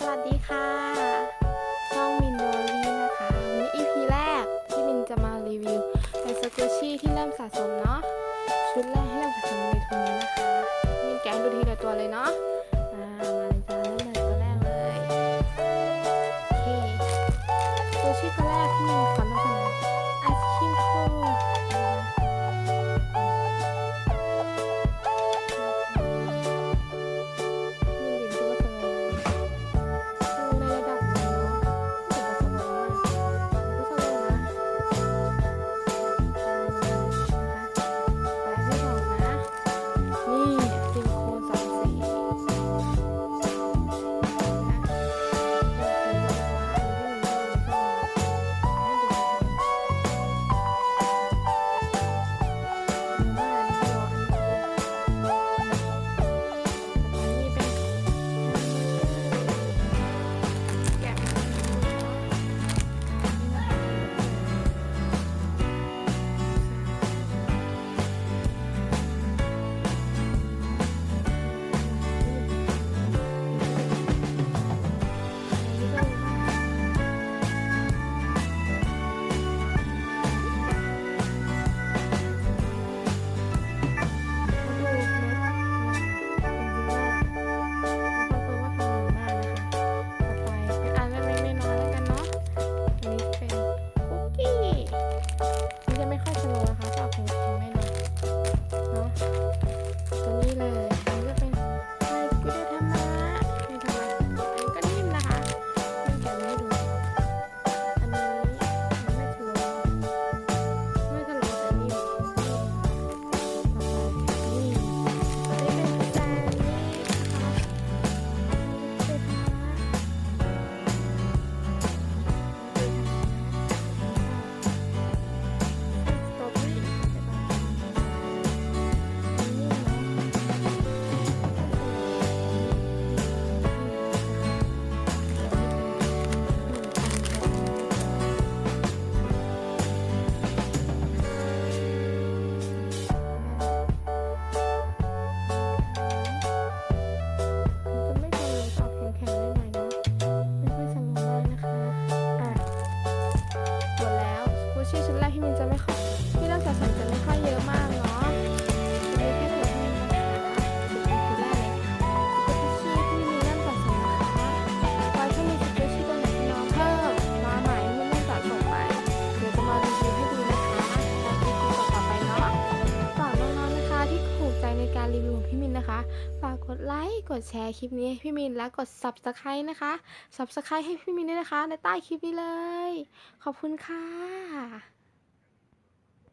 สวัสดีค่ะ ช่องมินโนลีนะคะ วันนี้ EP แรกที่มินจะมารีวิวเป็นสกูชี่ที่เริ่มสะสมเนาะ ชุดแรกให้เริ่มสะสมในทุนนี้นะคะ มินแกะดูทีละตัวเลยเนาะตัวแรกเลย โอเคตัวชื่ตัวแรกที่มินขอ การรีวิวของพี่มินนะคะ ฝากกดไลค์ กดแชร์คลิปนี้ให้พี่มินและกด subscribe นะคะ subscribe ให้พี่มินด้วยนะคะ ในใต้คลิปนี้เลย ขอบคุณค่ะ